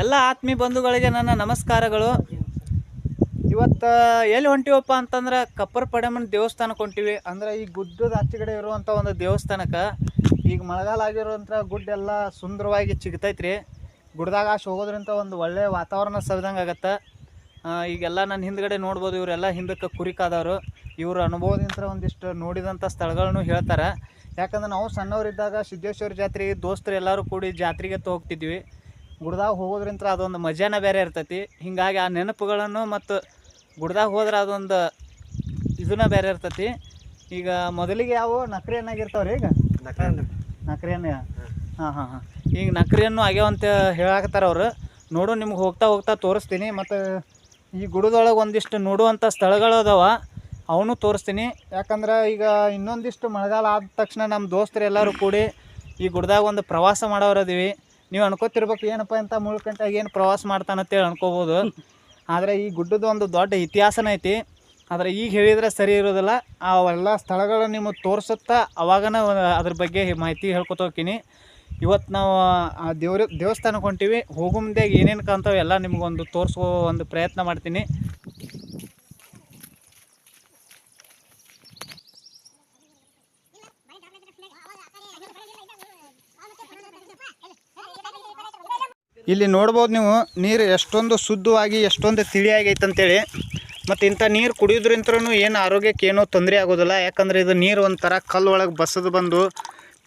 ಎಲ್ಲ ಆತ್ಮೀಯ ಬಂಧುಗಳಿಗೆ ನನ್ನ ನಮಸ್ಕಾರಗಳು. ಇವತ್ತು ಎಲ್ಲಿ ಹೊಂಟಿವಪ್ಪ ಅಂತಂದ್ರೆ ಕಪ್ಪರ್ ಪಡೆಮನ್ ದೇವಸ್ಥಾನಕ್ಕೆ ಹೊಂಟಿವಿ. ಅಂದ್ರೆ ಈ ಗುಡ್ಡದ ಆಚೆಗಡೆ ಇರುವಂಥ ಒಂದು ದೇವಸ್ಥಾನಕ್ಕೆ. ಈಗ ಮಳೆಗಾಲ ಆಗಿರುವಂಥ ಗುಡ್ಡ ಎಲ್ಲ ಸುಂದರವಾಗಿ ಚಿಗ್ತೈತ್ರಿ. ಗುಡ್ದಾಗ ಆಶ್ ಹೋಗೋದ್ರಿಂದ ಒಂದು ಒಳ್ಳೆಯ ವಾತಾವರಣ ಸವಿದಂಗೆ ಆಗತ್ತೆ. ಈಗೆಲ್ಲ ನನ್ನ ಹಿಂದ್ಗಡೆ ನೋಡ್ಬೋದು, ಇವರೆಲ್ಲ ಹಿಂದಕ್ಕೆ ಕುರಿಕಾದವರು. ಇವ್ರ ಅನುಭವದಿಂದ ಒಂದಿಷ್ಟು ನೋಡಿದಂಥ ಸ್ಥಳಗಳನ್ನು ಹೇಳ್ತಾರೆ. ಯಾಕಂದ್ರೆ ನಾವು ಸಣ್ಣವರಿದ್ದಾಗ ಸಿದ್ದೇಶ್ವರ ಜಾತ್ರೆಗೆ ದೋಸ್ತರು ಎಲ್ಲರೂ ಕೂಡಿ ಜಾತ್ರೆಗೆ ತೋಗ್ತಿದ್ವಿ ಹೋಗ್ತಿದ್ವಿ. ಗುಡ್ದಾಗ ಹೋಗೋದ್ರಿಂತ ಅದೊಂದು ಮಜಾನ ಬೇರೆ ಇರ್ತೈತಿ. ಹಿಂಗಾಗಿ ಆ ನೆನಪುಗಳನ್ನು ಮತ್ತು ಗುಡ್ದಾಗ ಹೋದ್ರೆ ಅದೊಂದು ಇದನ್ನ ಬೇರೆ ಇರ್ತೈತಿ. ಈಗ ಮೊದಲಿಗೆ ಯಾವ ನಕ್ರಿ ರೀ ಈಗ? ನಕ್ರಿಯನ್ನ ಹಾಂ ಹಾಂ ಹಾಂ. ಈಗ ನಕ್ರಿಯನ್ನು ಆಗ್ಯಾವಂತ ಹೇಳಾಕತ್ತಾರ ಅವರು. ನೋಡು ನಿಮ್ಗೆ ಹೋಗ್ತಾ ಹೋಗ್ತಾ ತೋರಿಸ್ತೀನಿ. ಮತ್ತು ಈ ಗುಡದೊಳಗೆ ಒಂದಿಷ್ಟು ನೋಡುವಂಥ ಸ್ಥಳಗಳು ಅದಾವ. ಅವನು ತೋರಿಸ್ತೀನಿ. ಯಾಕಂದ್ರೆ ಈಗ ಇನ್ನೊಂದಿಷ್ಟು ಮಳೆಗಾಲ ಆದ ತಕ್ಷಣ ನಮ್ಮ ದೋಸ್ತರು ಎಲ್ಲರೂ ಕೂಡಿ ಈ ಗುಡ್ದಾಗ ಒಂದು ಪ್ರವಾಸ ಮಾಡೋರದೀವಿ ನೀವು ಅನ್ಕೋತಿರ್ಬೇಕು ಏನಪ್ಪ ಅಂತ ಮುಳ್ಕಂಟಾಗ ಏನು ಪ್ರವಾಸ ಮಾಡ್ತಾನಂತೇಳಿ ಅನ್ಕೋಬೋದು. ಆದರೆ ಈ ಗುಡ್ಡದ ಒಂದು ದೊಡ್ಡ ಇತಿಹಾಸನ ಐತಿ. ಆದರೆ ಈಗ ಹೇಳಿದರೆ ಸರಿ ಇರೋದಿಲ್ಲ. ಅವೆಲ್ಲ ಸ್ಥಳಗಳು ನಿಮಗೆ ತೋರಿಸುತ್ತಾ ಅವಾಗನ ಅದ್ರ ಬಗ್ಗೆ ಮಾಹಿತಿ ಹೇಳ್ಕೊತ ಹೋಗ್ತೀನಿ. ಇವತ್ತು ನಾವು ಆ ದೇವ್ರ ದೇವಸ್ಥಾನಕ್ಕೆ ಹೊಂಟೀವಿ. ಹೋಗೋ ಮುಂದೆ ಏನೇನು ಕಾಣ್ತಾವೆ ಎಲ್ಲ ನಿಮಗೊಂದು ತೋರಿಸೋ ಒಂದು ಪ್ರಯತ್ನ ಮಾಡ್ತೀನಿ. ಇಲ್ಲಿ ನೋಡ್ಬೋದು ನೀವು, ನೀರು ಎಷ್ಟೊಂದು ಶುದ್ಧವಾಗಿ, ಎಷ್ಟೊಂದು ತಿಳಿಯಾಗೈತೆ ಅಂತೇಳಿ ಮತ್ತು ಇಂಥ ನೀರು ಕುಡಿಯೋದ್ರಿಂತ್ರನು ಏನು ಆರೋಗ್ಯಕ್ಕೆ ಏನೂ ತೊಂದರೆ ಆಗೋದಿಲ್ಲ. ಯಾಕಂದ್ರೆ ಇದು ನೀರು ಒಂಥರ ಕಲ್ಲು ಒಳಗೆ ಬಸದು ಬಂದು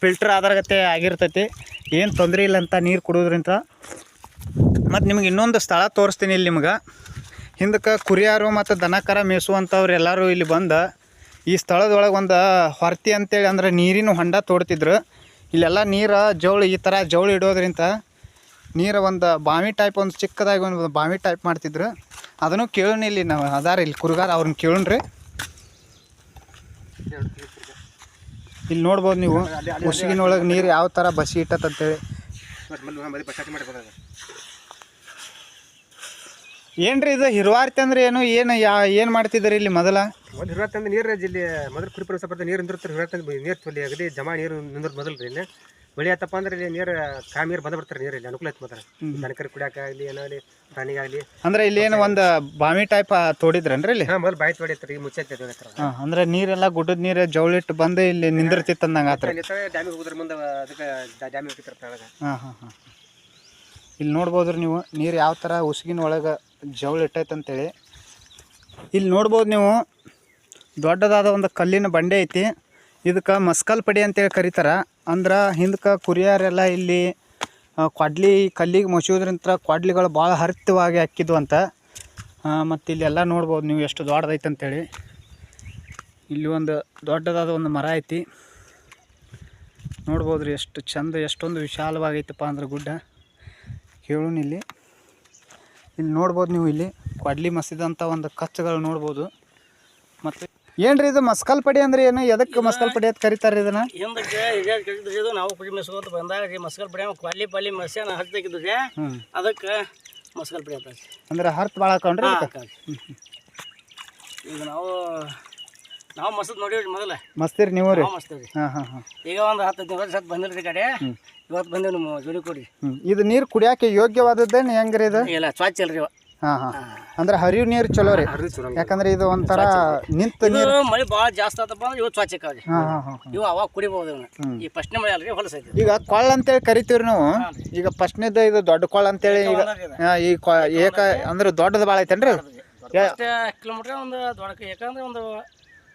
ಫಿಲ್ಟರ್ ಆಧಾರಗತೆ ಆಗಿರ್ತೈತಿ. ಏನು ತೊಂದರೆ ಇಲ್ಲ ಅಂತ ನೀರು ಕುಡಿಯೋದ್ರಿಂದ ಮತ್ತು ನಿಮ್ಗೆ ಇನ್ನೊಂದು ಸ್ಥಳ ತೋರಿಸ್ತೀನಿ ಇಲ್ಲಿ ನಿಮ್ಗೆ. ಹಿಂದಕ್ಕೆ ಕುರಿಯಾರು ಮತ್ತು ದನಕರ ಮೇಯಿಸುವಂಥವ್ರು ಎಲ್ಲರೂ ಇಲ್ಲಿ ಬಂದು. ಈ ಸ್ಥಳದೊಳಗೆ ಒಂದು ಹೊರ್ತಿ ಅಂತೇಳಿ ಅಂದ್ರೆ ನೀರಿನ ಹೊಂಡ ತೋಡ್ತಿದ್ರು. ಇಲ್ಲೆಲ್ಲ ನೀರು ಜವಳಿ ಈ ಥರ ಜವಳಿ ಇಡೋದ್ರಿಂದ ನೀರು ಒಂದು ಬಾವಿ ಟೈಪ್ ಒಂದು ಚಿಕ್ಕದಾಗಿ ಒಂದು ಬಾವಿ ಟೈಪ್ ಮಾಡ್ತಿದ್ರು. ಅದನ್ನು ಕೇಳೋಣ ಇಲ್ಲಿ ನಾವು ಅದಾರ ಇಲ್ಲಿ ಕುರುಗಾರ ಅವ್ರನ್ನ ಕೇಳೋಣ್ರಿ. ಇಲ್ಲಿ ನೋಡ್ಬೋದು ನೀವು ಉಸುಗಿನೊಳಗೆ ನೀರು ಯಾವ ಥರ ಬಸಿ ಇಟ್ಟತ್ತಂತೇಳಿ. ಏನ್ರಿ ಇದು ಹಿರುವಾರ್ತಿ ಅಂದ್ರೆ ಏನು? ಏನು ಯಾ ಏನು ಮಾಡ್ತಿದ್ರಿ ಇಲ್ಲಿ ಮೊದಲ? ಒಂದು ಹಿರತ್ತಂದು ನೀರು ಇಲ್ಲಿ ಮೊದಲು ಕುರಿ ಪರಿಸರ ಬರ್ತಾರೆ ನೀರು ನಿಂದಿರ್ತಾರೆ. ಹಿರುವಾರ್ತಿ ನೀರು ತೊಲಿ ಆಗಲಿ ಜಮಾ ನೀರು ನಿಂದ್ರ ಮೊದಲು ರೀ ಇಲ್ಲಿ. ಬೆಳಿ ಆತಪ್ಪ ಅಂದ್ರೆ ಇಲ್ಲಿ ನೀರು ಕಾಮಿ ನೀರು ಬಂದ ಬಿಡ್ತಾರೆ ನೀರು ಇಲ್ಲಿ ಅನುಕೂಲ ಐತೆ ಮಾತ್ರ. ದನಕರ್ ಕುಡಿಯಾಕ ಆಗಲಿ ಏನೋ ಆಗಲಿ ಪ್ರಾಣಿಗಾಗಲಿ ಅಂದ್ರೆ ಇಲ್ಲಿ ಏನು ಒಂದು ಬಾವಿ ಟೈಪ್ ತೋಡಿದ್ರನ್ರಿ ಇಲ್ಲಿ? ಹಾಂ ಮೊದಲು ಬಾಯಿ ತೋಡಿತ್ರಿ ಈ ಮುಚ್ಚೈತೆ ಹಾಂ ಅಂದ್ರೆ ನೀರೆಲ್ಲ ಗುಡ್ಡದ ನೀರು ಜವಳಿಟ್ಟು ಬಂದು ಇಲ್ಲಿ ನಿಂದಿರ್ತಿತ್ತು ಅಂದಂಗೆ ಆತ್ರ. ಡ್ಯಾಮಿಗೆ ಹೋಗೋದ್ರ ಮುಂದೆ ಅದಕ್ಕೆ ಡ್ಯಾಮಿಗೆ ಹೋಗಿರ್ತಾರೆ ತಳಗ ಹಾಂ ಹಾಂ ಹಾಂ. ಇಲ್ಲಿ ನೋಡ್ಬೋದ್ರಿ ನೀವು ನೀರು ಯಾವ ಥರ ಉಸುಗಿನ ಒಳಗೆ ಜವಳ ಇಟ್ಟೈತೆ ಅಂತೇಳಿ. ಇಲ್ಲಿ ನೋಡ್ಬೋದು ನೀವು ದೊಡ್ಡದಾದ ಒಂದು ಕಲ್ಲಿನ ಬಂಡೆ ಐತಿ. ಇದಕ್ಕೆ ಮಸ್ಕಲ್ ಪಡಿ ಅಂತೇಳಿ ಕರೀತಾರೆ. ಅಂದ್ರೆ ಹಿಂದಕ್ಕೆ ಕುರಿಯರೆಲ್ಲ ಇಲ್ಲಿ ಕೊಡ್ಲಿ ಕಲ್ಲಿಗೆ ಮುಚ್ಚೋದ್ರಿಂದ ಕೊಡ್ಲಿಗಳು ಭಾಳ ಹರಿತವಾಗಿ ಹಾಕಿದ್ವು ಅಂತ ಮತ್ತು ಇಲ್ಲೆಲ್ಲ ನೋಡ್ಬೋದು ನೀವು ಎಷ್ಟು ದೊಡ್ಡದೈತೆ ಅಂತೇಳಿ. ಇಲ್ಲಿ ಒಂದು ದೊಡ್ಡದಾದ ಒಂದು ಮರ ಐತಿ. ನೋಡ್ಬೋದು ರೀ ಎಷ್ಟು ಚಂದ, ಎಷ್ಟೊಂದು ವಿಶಾಲವಾಗೈತಪ್ಪ ಅಂದ್ರೆ ಗುಡ್ಡ. ಹೇಳೋಣ ಇಲ್ಲಿ. ಇಲ್ಲಿ ನೋಡ್ಬೋದು ನೀವು ಇಲ್ಲಿ ಕೊಡ್ಲಿ ಮಸಿದಂಥ ಒಂದು ಕಚ್ಚಗಳು ನೋಡ್ಬೋದು. ಮತ್ತು ಏನ್ರಿ ಇದು ಮಸ್ಕಲ್ ಪಡಿ ಅಂದ್ರೆ ಏನು? ಎದಕ್ಕೆ ಮಸ್ಕಲ್ ಪಡಿ ಅಂತ ಕರೀತಾರೆ ಇದನ್ನ? ಹಿಂದಕ್ಕೆ ಇದೇ ಕಟ್ಟಿದ್ದು ನಾವು ಕುಡಿ ಮೆಸ್ಕೋತ ಬಂದಾಗ ಈ ಮಸ್ಕಲ್ ಪಡಿ ಕ್ವಾಲಿ ಪಾಲಿ ಮಸ್ಯಾನ ಹಚ್ಚಿದ್ದು ರೀ. ಹ್ಞೂ ಅದಕ್ಕೆ ಮಸ್ಕಲ್ ಪಡಿ ಅಂತ ಅಂದ್ರೆ ಹರ್ತ್ ಭಾಳ ಹಾಕೊಂಡ್ರಿ ಈಗ ನಾವು ನಾವು ಮಸ್ತ್ ನೋಡಿವ್ರಿ ಮೊದಲ. ಮಸ್ತಿರಿ ನೀವು ರೀ? ನಾವು ಮಸ್ತೀವ್ರಿ. ಹಾಂ ಹಾಂ ಹಾಂ. ಈಗ ಒಂದು ಹತ್ತು ಹದಿನೈದು ವರ್ಷ ಬಂದಿಲ್ರಿ ಕಡೆ. ಇವತ್ತು ಬಂದೇವು ನಿಮ್ಮ ಜೋಡಿ ಕೊಡಿ. ಇದು ನೀರು ಕುಡಿಯಾಕೆ ಯೋಗ್ಯವಾದದ್ದೇನು ಹೆಂಗ್ರಿ ಇದು? ಇಲ್ಲ ಸ್ವಚ್ಛ ಇವ. ಹಾಂ ಹಾಂ. ಅಂದ್ರೆ ಹರಿವು ನೀರು ಚಲೋ ರೀ. ಯಾಕಂದ್ರೆ ಇದು ಒಂಥರ ನಿಂತ ನೀರು. ಮಳೆ ಭಾಳ ಜಾಸ್ತಿ ಆತಪ್ಪ ಅಂದ್ರೆ ಇವತ್ತು ಸ್ವಚ್ಛ ಅಕ್ಕಾವ್ರಿ ಹಾಂ ಹಾಂ ಹಾಂ ಇವು ಅವಾಗ ಕುಡಿಬಹುದು ಇವನ್ನ ಈ ಫಸ್ಟ್ನೇ ಮಳೆ ಅಲ್ರಿ ಹೊಲಸೈತಿ ಈಗ ಕೊಳ್ಳ ಅಂತೇಳಿ ಕರಿತೀವ್ರಿ ನಾವು. ಈಗ ಫಸ್ಟ್ನೇದ ಇದು ದೊಡ್ಡ ಕೊಳ್ಳ ಅಂತೇಳಿ ಈಗ ಹಾ, ಈ ಕೊ ಏಕ ಅಂದ್ರೆ ದೊಡ್ಡದು ಭಾಳ ಐತೇನ್ರಿ? ಯಾ- ಅಷ್ಟೇ ಕಿಲೋಮೀಟ್ರ್ ಒಂದು ದೊಡ್ಡ ಯಾಕಂದ್ರೆ ಒಂದು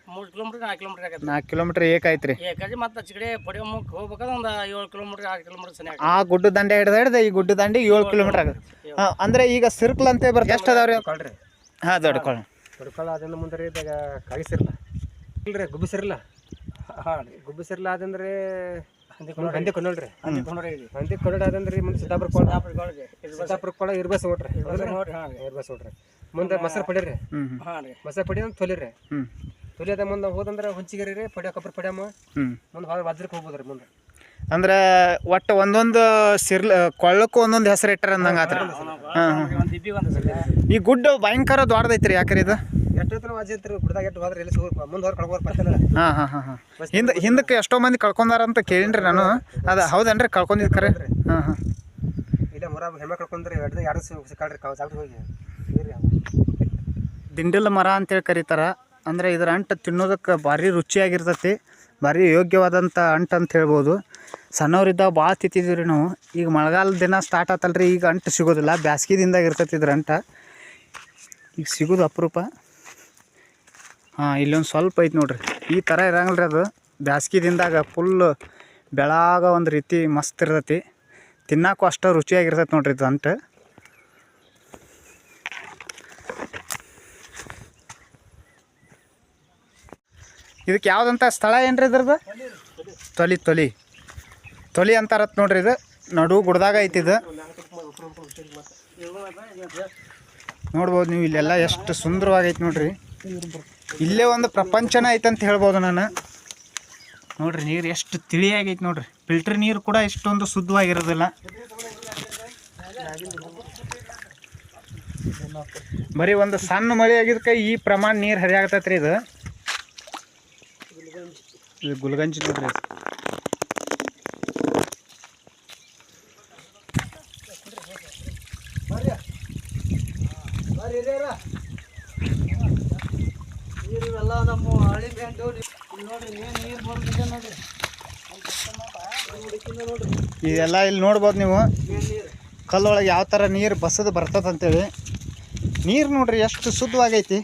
ಮೂರು ಕಿಲೋಮೀಟ್ರ್ ನಾಲ್ಕು ಕಿಲೋಮೀಟ್ರ್ ಆಗತ್ತೆ. ನಾಲ್ಕು ಕಿಲೋಮೀಟರ್ ಏಕ ಐತ್ರಿ. ಏಕಾಜಿ ಮತ್ತೆ ಆಚೆ ಕಡೆ ಪಡಿಯಮ್ಮಕ್ಕೆ ಹೋಗ್ಬೇಕಾದ್ರೆ ಒಂದು ಏಳು ಕಿಲೋಮೀಟ್ರ್ ಆರು ಕಿಲೋಮೀಟ್ರ್ ಸನಿ ಆ ಗುಡ್ಡ ದಂಡೆ ಹಿಡ್ದು ಹಿಡ್ದು ಈ ಗುಡ್ಡ ದಂಡೆ ಏಳು ಕಿಲೋಮೀಟರ್ ಆಗುತ್ತೆ. ಹಾಂ ಅಂದ್ರೆ ಈಗ ಸಿರ್ಕಲ್ ಅಂತ ಬರ್ತದೆ. ಎಷ್ಟು ಅದಾವ್ರಿ? ಕೊಳ್ರಿ. ಹಾಂ ದೊಡ್ಡ ಕೊಳ್ಳ ದೊಡ್ಡಕೊಳ್ಳ ಅದನ್ನ ಮುಂದೆ ರೀ ಇದಾಗ ಕಾಯಿಸಿರಲ್ಲ ಇಲ್ರಿ ಗುಬ್ಬಿಸಿರಲ್ಲ ಹಾ. ಗುಬ್ಬಿಸಿರಲ್ಲ ಅದಂದ್ರೆ ಹಂದಿ ಕೊಂಡೋಳ್ರಿ ಹಂದಿ ಕೊಂಡ್ರೆ ಇದೆ ಹಂದಿ ಕೊಂಡೋಳ ಅದಂದ್ರೆ ಮುಂದೆ ಸಿದ್ದಾಪುರ ಕೊಳ್ಳ ಕೊಳ್ಳಗೆ ಸಿದ್ದಾಪುರ ಕೊಳ್ಳ ಇರ್ಬಸ್ ನೋಡ್ರಿ ನೋಡ್ರಿ ಹಾಂ. ಇರ್ಬಸ್ ನೋಡ್ರಿ ಮುಂದೆ ಮೊಸರು ಪಡೀರಿ. ಹಾಂ ರೀ. ಮೊಸರು ಪಡಿ ಅಂತ ತೊಲಿರಿ. ತೊಲಿ ತೊಲಿಯದ ಮುಂದೆ ಹೋದಂದ್ರೆ ಹುಂಚಿಗೆರಿ ರೀ ಪಡಿಯ ಹ್ಮ್ ಪಡ್ಯಾಮ. ಮುಂದೆ ಹೊರ ವಜ್ರಕ್ಕೆ ಹೋಗ್ಬೋದ್ರಿ ಮುಂದೆ. ಅಂದ್ರೆ ಒಟ್ಟು ಒಂದೊಂದು ಸಿರ್ಲ ಕೊಳ್ಳಕ್ಕೂ ಒಂದೊಂದು ಹೆಸರು ಇಟ್ಟರೆ ಅಂದಂಗೆ ಆತ್ರ. ಹಾಂ ಈ ಗುಡ್ಡ ಭಯಂಕರ ದೊಡ್ಡದೈತ್ರಿ ಯಾಕ್ರಿ ಇದು? ಹಾಂ ಹಾಂ ಹಾಂ ಹಾಂ. ಹಿಂದೆ ಹಿಂದಕ್ಕೆ ಎಷ್ಟೋ ಮಂದಿ ಕಳ್ಕೊಂಡಾರ ಅಂತ ಕೇಳಿನ್ರಿ ನಾನು. ಅದು ಹೌದನ್ರಿ ಕಳ್ಕೊಂಡಿದ್ದು ಕರೆ? ಹಾಂ ಹಾಂ. ದಿಂಡಿಲ ಮರ ಅಂತೇಳಿ ಕರೀತಾರ. ಅಂದ್ರೆ ಇದರ ಅಂಟ ತಿನ್ನೋದಕ್ಕೆ ಭಾರಿ ರುಚಿಯಾಗಿರ್ತೈತಿ. ಭಾರಿ ಯೋಗ್ಯವಾದಂಥ ಅಂಟು ಅಂತ ಹೇಳ್ಬೋದು. ಸಣ್ಣವರಿದ್ದಾಗ ಭಾಳ ತಿಂತಿದ್ವಿ ರೀ ನಾವು. ಈಗ ಮಳೆಗಾಲದ ದಿನ ಸ್ಟಾರ್ಟ್ ಆತಲ್ರಿ, ಈಗ ಅಂಟು ಸಿಗೋದಿಲ್ಲ. ಬ್ಯಾಸ್ಗೆ ದಿನದಾಗ ಅಂಟ ಈಗ ಸಿಗೋದು ಅಪರೂಪ. ಹಾಂ, ಇಲ್ಲೊಂದು ಸ್ವಲ್ಪ ಐತೆ ನೋಡ್ರಿ. ಈ ಥರ ಇರಂಗಿಲ್ಲ ರೀ ಅದು. ಬ್ಯಾಸ್ಗೆ ದಿನದಾಗ ಫುಲ್ ಬೆಳಾಗ ಒಂದು ರೀತಿ ಮಸ್ತ್ ಇರ್ತೈತಿ. ತಿನ್ನಕ್ಕೂ ಅಷ್ಟು ರುಚಿಯಾಗಿರ್ತೈತೆ ನೋಡ್ರಿ ಇದು ಅಂಟು ಇದಕ್ಕೆ ಯಾವ್ದಂತ ಸ್ಥಳ ಏನ್ರಿ ಇದ್ರದ್ದು? ತೊಲಿ ತೊಲಿ. ತೊಲಿ ಅಂತಾರತ್ ನೋಡ್ರಿ ಇದು. ನಡು ಗುಡ್ದಾಗ ಐತಿ ಇದು. ನೋಡ್ಬೋದು ನೀವು, ಇಲ್ಲೆಲ್ಲ ಎಷ್ಟು ಸುಂದರವಾಗೈತಿ ನೋಡ್ರಿ. ಇಲ್ಲೇ ಒಂದು ಪ್ರಪಂಚನ ಐತಂತ ಹೇಳ್ಬೋದು ನಾನು. ನೋಡ್ರಿ, ನೀರು ಎಷ್ಟು ತಿಳಿಯಾಗೈತೆ ನೋಡ್ರಿ. ಫಿಲ್ಟರ್ ನೀರು ಕೂಡ ಇಷ್ಟೊಂದು ಶುದ್ಧವಾಗಿರೋದಿಲ್ಲ. ಬರೀ ಒಂದು ಸಣ್ಣ ಮಳೆ ಆಗಿದ್ದಕ್ಕೆ ಈ ಪ್ರಮಾಣ ನೀರು ಹರಿಯಾಗತೈತ್ರಿ ಇದು. ಇದು ಗುಲ್ಗಂಜಿ ನೋಡ್ರಿ. ನಮ್ಮ ನೀರು ಬರ್ತಿದೆ ನೋಡ್ರಿ ಇದೆಲ್ಲ ಇಲ್ಲಿ ನೋಡ್ಬೋದು ನೀವು. ಕಲ್ಲೊಳಗೆ ಯಾವ ಥರ ನೀರು ಬಸದು ಬರ್ತದಂತೇಳಿ ನೀರು ನೋಡ್ರಿ ಎಷ್ಟು ಶುದ್ಧವಾಗೈತಿ.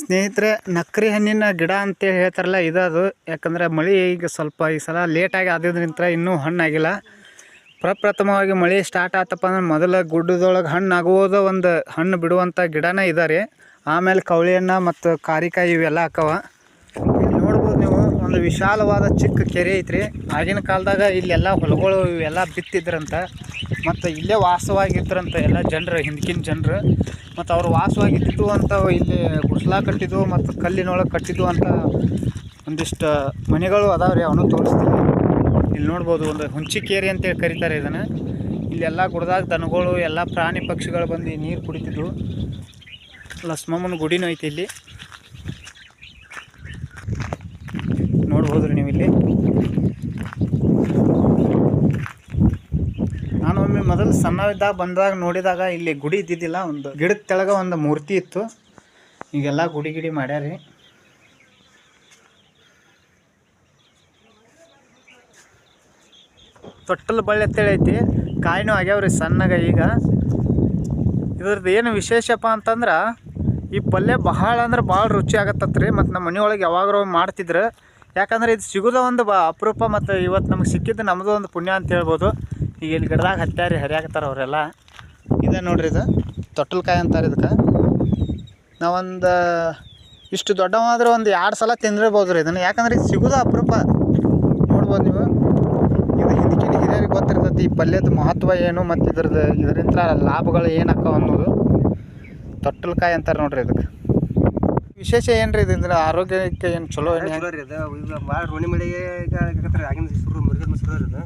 ಸ್ನೇಹಿತರೆ, ನಕ್ರಿ ಹಣ್ಣಿನ ಗಿಡ ಅಂತೇಳಿ ಹೇಳ್ತಾರಲ್ಲ, ಇದದು. ಯಾಕಂದ್ರೆ ಮಳೆ ಈಗ ಸ್ವಲ್ಪ ಈ ಸಲ ಲೇಟಾಗಿ ಆದ್ರಿಂದ ಇನ್ನೂ ಹಣ್ಣಾಗಿಲ್ಲ. ಪ್ರಪ್ರಥಮವಾಗಿ ಮಳೆ ಸ್ಟಾರ್ಟ್ ಆತಪ್ಪ ಅಂದ್ರೆ ಮೊದಲ ಗುಡ್ಡದೊಳಗೆ ಹಣ್ಣು ಆಗುವುದು ಒಂದು ಹಣ್ಣು ಬಿಡುವಂಥ ಗಿಡನ ಇದ್ದಾರೆ ಆಮೇಲೆ ಕವಳಿ ಹಣ್ಣು ಮತ್ತು ಕಾರಿಕಾಯಿ ಇವೆಲ್ಲ ಹಾಕವ. ಇಲ್ಲಿ ನೋಡ್ಬೋದು ನೀವು, ಒಂದು ವಿಶಾಲವಾದ ಚಿಕ್ಕ ಕೆರೆ ಐತ್ರಿ. ಆಗಿನ ಕಾಲದಾಗ ಇಲ್ಲೆಲ್ಲ ಹೊಲಗಳು ಇವೆಲ್ಲ ಬಿತ್ತಿದ್ರಂತ. ಮತ್ತು ಇಲ್ಲೇ ವಾಸವಾಗಿದ್ರಂತ ಎಲ್ಲ ಜನರು, ಹಿಂದಕಿನ ಜನರು. ಮತ್ತು ಅವರು ವಾಸವಾಗಿದ್ದು ಅಂತ ಇಲ್ಲಿ ಗುಡ್ಸ್ಲಾ ಕಟ್ಟಿದ್ದು ಮತ್ತು ಕಲ್ಲಿನೊಳಗೆ ಕಟ್ಟಿದ್ದು ಅಂತ ಒಂದಿಷ್ಟು ಮನೆಗಳು ಅದಾವ್ರಿ ಅವನು ತೋರಿಸ್ತೀನಿ. ಇಲ್ಲಿ ನೋಡ್ಬೋದು ಒಂದು ಹುಂಚಿಕೇರಿ ಅಂತೇಳಿ ಕರೀತಾರೆ ಇದನ್ನು. ಇಲ್ಲೆಲ್ಲ ಗುಡ್ದಾಗ ದನಗಳು, ಎಲ್ಲ ಪ್ರಾಣಿ ಪಕ್ಷಿಗಳು ಬಂದು ನೀರು ಕುಡಿತಿದ್ವು ಲಸ್ಮಮ್ಮನ ಗುಡಿನೂ ಐತಿ ಇಲ್ಲಿ ನೋಡ್ಬೋದು ರೀ ನೀವು ಇಲ್ಲಿ ನಾನು ಒಮ್ಮೆ ಸಣ್ಣವಿದ್ದಾಗ ಬಂದಾಗ ನೋಡಿದಾಗ ಇಲ್ಲಿ ಗುಡಿ ಇದ್ದಿದ್ದಿಲ್ಲ, ಒಂದು ಗಿಡದ ತೆಳಗ ಒಂದು ಮೂರ್ತಿ ಇತ್ತು. ಈಗೆಲ್ಲ ಗುಡಿ ಗಿಡಿ ಮಾಡ್ಯಾರಿ. ತೊಟ್ಟಲು ಬಳ್ಳಿ ಅಂತೇಳಿ ಐತಿ. ಕಾಯಿನೂ ಆಗ್ಯಾವ್ರಿ ಸಣ್ಣಗ ಈಗ. ಇದ್ರದ್ದು ಏನು ವಿಶೇಷಪ್ಪ ಅಂತಂದ್ರೆ, ಈ ಪಲ್ಯ ಬಹಳ ಅಂದ್ರೆ ಭಾಳ ರುಚಿ ಆಗತ್ತತ್ರಿ, ಮತ್ತು ನಮ್ಮ ಮನೆಯೊಳಗೆ ಯಾವಾಗಾರ ಮಾಡ್ತಿದ್ರು. ಯಾಕಂದ್ರೆ ಇದು ಸಿಗೋದ ಒಂದು ಅಪರೂಪ, ಮತ್ತು ಇವತ್ತು ನಮಗೆ ಸಿಕ್ಕಿದ್ದು ನಮ್ಮದು ಒಂದು ಪುಣ್ಯ ಅಂತ ಹೇಳ್ಬೋದು. ಈಗ ಇಲ್ಲಿ ಗಿಡದಾಗ ಹತ್ತಾರಿ ಹರಿಯಾಕತ್ತಾರ ಅವರೆಲ್ಲ. ಇದೆ ನೋಡ್ರಿ ಇದು. ತೊಟ್ಟಲ್ಕಾಯಿ ಅಂತಾರೆ ಇದಕ್ಕೆ. ನಾವೊಂದು ಇಷ್ಟು ದೊಡ್ಡವಾದ್ರೆ ಒಂದು ಎರಡು ಸಲ ತಿಂದಿರ್ಬೋದು ರೀ ಇದನ್ನು. ಯಾಕಂದ್ರೆ ಇದು ಸಿಗೋದು ಅಪರೂಪ. ನೋಡ್ಬೋದು ನೀವು. ಇದು ಹಿಂದಿಕ್ಕಿನ ಹಿರಿಯರಿಗೆ ಗೊತ್ತಿರ್ತೈತಿ ಈ ಪಲ್ಯದ ಮಹತ್ವ ಏನು ಮತ್ತು ಇದ್ರದ್ದು ಇದರಿಂದ ಲಾಭಗಳು ಏನಕ್ಕ ಅನ್ನೋದು. ತೊಟ್ಟಲ್ಕಾಯಿ ಅಂತಾರೆ ನೋಡ್ರಿ ಇದಕ್ಕೆ ವಿಶೇಷ ಏನು ರೀ ಇದ್ರ ಆರೋಗ್ಯಕ್ಕೆ ಏನು ಚಲೋ ಏನು ಚಲೋ ರೀ ಅದು ಭಾಳ ರೋಣಿ ಮಳೆಗೆ ಆಗಿನ ಸುರು ಮುರುಗನ್ ಇದು.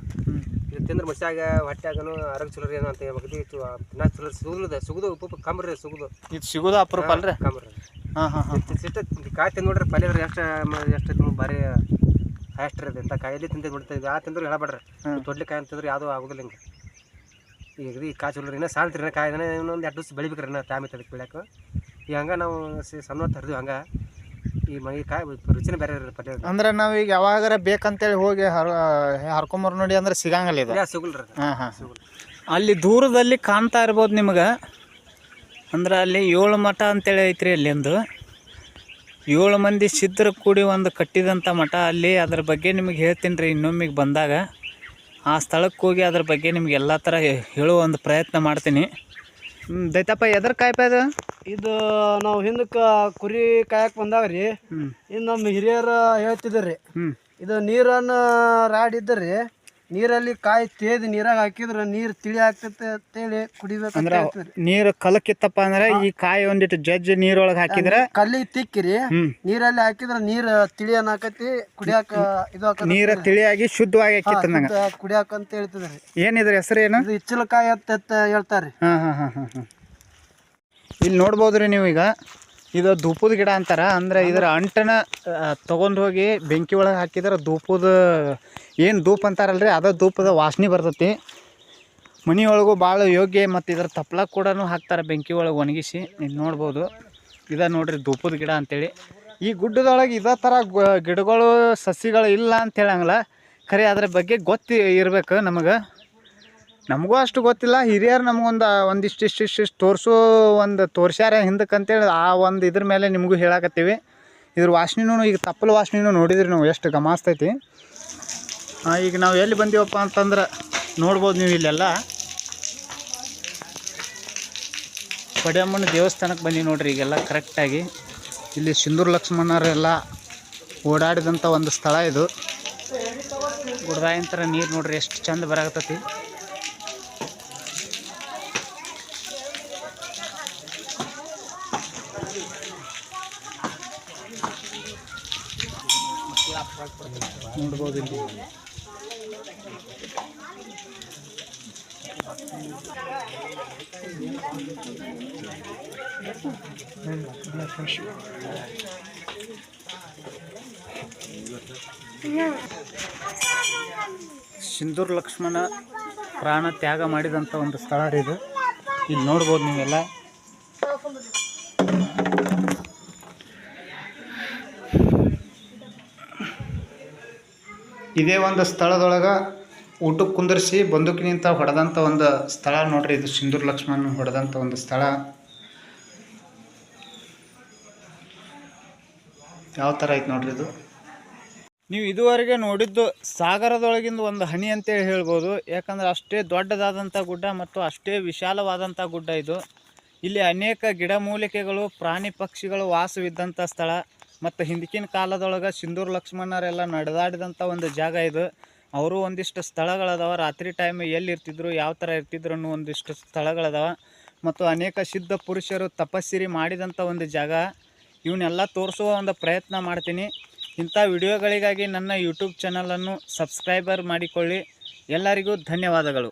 ಇದು ತಿಂದ್ರೆ ಮಸ್ಯಾಗ ಹೊಟ್ಟೆಗನು ಆರೋಗ್ಯ ಚಲೋ ರೀ ಏನೋ ಅಂತ ಇತ್ತು ತಿನ್ನ ಚಲೋ ಸಿಗುದಿಲ್ಲ ಸಿಗುದು ಉಪ್ಪು ಉಪ್ಪು ಕಮ್ಮಿ ರೀ ಸಿಗುದು. ಇದು ಸಿಗೋದು ಅಪರೂಪ ಅಲ್ರಿ? ಕಮ್ಮಿ ರೀ ಹಾಂ ಹಾಂ ಹಾಂ. ಸಿಟ್ಟ ಕಾಯಿ ತಿಂದು ನೋಡ್ರಿ ಪಲ್ಯ ಎಷ್ಟು ಎಷ್ಟು ಭಾರಿ ಹ್ಯಾಸ್ಟ್ ರೀ ಅಂತ ಇಂಥ ಕಾಯಲ್ಲಿ ತಿಂದು ನೋಡ್ತಾ ಆ ತಿಂದ್ರು ಹೇಳಬೇಡ್ರಿ. ದೊಡ್ಡ ಕಾಯಿ ಅಂತಂದ್ರೆ ಯಾವುದೂ ಆಗೋದಿಲ್ಲ ಹಿಂಗೆ. ಈಗ ಈ ಕಾಯಿ ಚಲೋ ರೀ ಇನ್ನೂ ಸಾಲ್ತ್ರಿ ಇನ್ನೂ ಕಾಯಿ. ಇನ್ನೊಂದು ಎರಡು ದಿವಸ ಬೆಳಿಬೇಕ್ರಿ ಇನ್ನೂ ಟೈಮ್ ಐತೆ ಅದಕ್ಕೆ ಬೆಳ್ಯಾಕ. ಈಗ ಹಂಗೆ ನಾವು ಸಿ- ಸಣ್ಣ ತರ್ದೀವಿ ಹಂಗೆ. ಈ ಮೈ ಕಾಯಿ ರುಚಿನೇ ಬೇರೆ ಪಲ್ಯ ಅಂದ್ರೆ ನಾವು ಈಗ ಯಾವಾಗಾರ ಬೇಕಂತೇಳಿ ಹೋಗಿ ಹರ್ ಹರ್ಕೊಂಬರ್ ನೋಡಿ ಅಂದ್ರೆ ಸಿಗಂಗಿಲ್ಲ ಇದು. ಯಾ ಸಿಗಲ್ರಿ ಹಾಂ ಹಾಂ. ಅಲ್ಲಿ ದೂರದಲ್ಲಿ ಕಾಣ್ತಾ ಇರ್ಬೋದು ನಿಮ್ಗೆ. ಅಂದ್ರೆ ಅಲ್ಲಿ ಏಳು ಮಠ ಅಂತೇಳಿ ಐತ್ರಿ ಅಲ್ಲಿಂದು. ಏಳು ಮಂದಿ ಸಿದ್ಧರು ಕೂಡಿ ಒಂದು ಕಟ್ಟಿದಂಥ ಮಠ. ಅಲ್ಲಿ ಅದ್ರ ಬಗ್ಗೆ ನಿಮಗೆ ಹೇಳ್ತೀನಿ ರೀ ಇನ್ನೊಮ್ಮಿಗೆ ಬಂದಾಗ. ಆ ಸ್ಥಳಕ್ಕೆ ಹೋಗಿ ಅದ್ರ ಬಗ್ಗೆ ನಿಮ್ಗೆ ಎಲ್ಲ ಥರ ಹೇಳುವ ಒಂದು ಪ್ರಯತ್ನ ಮಾಡ್ತೀನಿ. ಹ್ಞೂ ದೈತಪ್ಪ ಎದ್ರ ಕಾಯ್ಪ ಅದು? ಇದು ನಾವು ಹಿಂದಕ್ಕೆ ಕುರಿ ಕಾಯಕ್ ಬಂದಾಗ ರೀ ಹ್ಞೂ ಇನ್ನು ನಮ್ಮ ಹಿರಿಯರು ಹೇಳ್ತಿದ್ರಿ ರೀ. ಇದು ನೀರನ್ನು ರಾಡ್ ಇದ್ರಿ ನೀರಲ್ಲಿ ಕಾಯಿ ತೇದ್ ನೀರಾಗ ಹಾಕಿದ್ರೆ ನೀರ್ ತಿಳಿ ಆಗ್ತೈತೆ ಅಂತೇಳಿ ಕುಡಿಬೇಕು ಅಂದ್ರೆ ನೀರು ಕಲಕಿತ್ತಪ್ಪ ಅಂದ್ರೆ ಈ ಕಾಯಿ ಒಂದಿಟ್ಟು ಜಜ್ಜಿ ನೀರೊಳಗೆ ಹಾಕಿದ್ರೆ ಕಲ್ಲಿ ತಿಕ್ಕಿರಿ ನೀರಲ್ಲಿ ಹಾಕಿದ್ರೆ ನೀರ್ ತಿಳಿ ಆಕತಿ ಕುಡಿಯಾಕ ಇದು ನೀರ ತಿಳಿಯಾಗಿ ಶುದ್ಧವಾಗಿ ಕುಡಿಯಾಕ ಅಂತ ಹೇಳ್ತಿದ್ರಿ. ಏನಿದ್ರ ಹೆಸರು ಏನು? ಇಚ್ಚಲ ಇಚ್ಚಲಕಾಯಿ ಅಂತ ಹೇಳ್ತಾರ್ರಿ. ಹಾಂ ಹಾಂ ಹಾಂ ಹಾಂ ಹಾಂ. ಇಲ್ಲಿ ನೋಡ್ಬೋದ್ರಿ ನೀವು ಈಗ ಇದು ಧೂಪದ ಗಿಡ ಅಂತಾರ. ಅಂದ್ರೆ ಇದರ ಅಂಟನ ತಗೊಂಡ್ ಹೋಗಿ ಬೆಂಕಿ ಒಳಗೆ ಹಾಕಿದ್ರೆ ಧೂಪದ ಏನು ಧೂಪ ಅಂತಾರಲ್ರಿ? ಅದೇ ಧೂಪದ ವಾಸನೆ ಬರ್ತೈತಿ. ಮನೆಯೊಳಗೂ ಭಾಳ ಯೋಗ್ಯ ಮತ್ತು ಇದರ ತಪ್ಪಲ ಕೂಡ ಹಾಕ್ತಾರೆ ಬೆಂಕಿ ಒಳಗೆ ಒಣಗಿಸಿ. ನೀವು ನೋಡ್ಬೋದು. ಇದ ನೋಡ್ರಿ ಧೂಪದ ಗಿಡ ಅಂತೇಳಿ. ಈ ಗುಡ್ಡದೊಳಗೆ ಇದೇ ಥರ ಗಿಡಗಳು, ಸಸಿಗಳು ಇಲ್ಲ ಅಂತ ಹೇಳಂಗಿಲ್ಲ ಖರೆ ಅದ್ರ ಬಗ್ಗೆ ಗೊತ್ತಿ ಇರ್ಬೇಕು ನಮಗೆ. ನಮಗೂ ಅಷ್ಟು ಗೊತ್ತಿಲ್ಲ. ಹಿರಿಯರು ನಮಗೊಂದು ಒಂದಿಷ್ಟು ಇಷ್ಟು ಇಷ್ಟು ಇಷ್ಟು ತೋರಿಸೋ ಒಂದು ತೋರಿಸ್ಯಾರ ಹಿಂದಕ್ಕೆ ಅಂತೇಳಿ ಆ ಒಂದು ಇದ್ರ ಮೇಲೆ ನಿಮಗೂ ಹೇಳಕತ್ತೀವಿ. ಇದ್ರ ವಾಸನೆನೂ ಈಗ ತಪ್ಪಲ ವಾಸನೆನೂ ನೋಡಿದ್ರಿ ನಾವು ಎಷ್ಟು ಗಮಾಸ್ತೈತಿ ಈಗ ನಾವು ಎಲ್ಲಿ ಬಂದೀವಪ್ಪ ಅಂತಂದ್ರೆ ನೋಡ್ಬೋದು ನೀವು ಇಲ್ಲೆಲ್ಲ. ಪಡಿಯಮ್ಮನ ದೇವಸ್ಥಾನಕ್ಕೆ ಬಂದೀವಿ ನೋಡ್ರಿ, ಈಗೆಲ್ಲ ಕರೆಕ್ಟಾಗಿ ಇಲ್ಲಿ ಸಿಂಧೂರು ಲಕ್ಷ್ಮಣರೆಲ್ಲ ಓಡಾಡಿದಂಥ ಒಂದು ಸ್ಥಳ ಇದು. ಗುಡ್ದಾಯಿಂತರ ನೀರು ನೋಡ್ರಿ ಎಷ್ಟು ಚಂದ ಬರಾಕತ್ತೈತಿ. ನೋಡ್ಬೋದು ಇಲ್ಲಿ. ಸಿಂಧೂರ್ ಲಕ್ಷ್ಮಣ ಪ್ರಾಣ ತ್ಯಾಗ ಮಾಡಿದಂಥ ಒಂದು ಸ್ಥಳ ರೀ ಇದು. ಇಲ್ಲಿ ನೋಡ್ಬೋದು ನೀವೆಲ್ಲ. ಇದೇ ಒಂದು ಸ್ಥಳದೊಳಗೆ ಊಟಕ್ಕೆ ಕುಂದರ್ಸಿ ಬಂದೂಕಿನಿಂದ ಹೊಡೆದಂಥ ಒಂದು ಸ್ಥಳ ನೋಡ್ರಿ ಇದು ಸಿಂಧೂರ್ ಲಕ್ಷ್ಮಣ ಹೊಡೆದಂಥ ಒಂದು ಸ್ಥಳ. ಯಾವ ಥರ ಐತೆ ನೋಡ್ರಿ ಇದು? ನೀವು ಇದುವರೆಗೆ ನೋಡಿದ್ದು ಸಾಗರದೊಳಗಿಂದ ಒಂದು ಹನಿ ಅಂತೇಳಿ ಹೇಳ್ಬೋದು. ಯಾಕಂದ್ರೆ ಅಷ್ಟೇ ದೊಡ್ಡದಾದಂಥ ಗುಡ್ಡ ಮತ್ತು ಅಷ್ಟೇ ವಿಶಾಲವಾದಂಥ ಗುಡ್ಡ ಇದು. ಇಲ್ಲಿ ಅನೇಕ ಗಿಡಮೂಲಿಕೆಗಳು ಪ್ರಾಣಿ ಪಕ್ಷಿಗಳು ವಾಸವಿದ್ದಂಥ ಸ್ಥಳ ಮತ್ತು ಹಿಂದಕಿನ ಕಾಲದೊಳಗೆ ಸಿಂಧೂರು ಲಕ್ಷ್ಮಣರೆಲ್ಲ ನಡೆದಾಡಿದಂಥ ಒಂದು ಜಾಗ ಇದು. ಅವರು ಒಂದಿಷ್ಟು ಸ್ಥಳಗಳದಾವ. ರಾತ್ರಿ ಟೈಮ್ ಎಲ್ಲಿ ಇರ್ತಿದ್ರು ಯಾವ ಥರ ಇರ್ತಿದ್ರು ಅನ್ನೋ ಒಂದಿಷ್ಟು ಸ್ಥಳಗಳದಾವ. ಮತ್ತು ಅನೇಕ ಸಿದ್ಧ ಪುರುಷರು ತಪಸ್ಸಿರಿ ಮಾಡಿದಂಥ ಒಂದು ಜಾಗ. ಇವನ್ನೆಲ್ಲ ತೋರಿಸುವ ಒಂದು ಪ್ರಯತ್ನ ಮಾಡ್ತೀನಿ. ಇಂಥ ವಿಡಿಯೋಗಳಿಗಾಗಿ ನನ್ನ ಯೂಟ್ಯೂಬ್ ಚಾನಲನ್ನು ಸಬ್ಸ್ಕ್ರೈಬರ್ ಮಾಡಿಕೊಳ್ಳಿ. ಎಲ್ಲರಿಗೂ ಧನ್ಯವಾದಗಳು.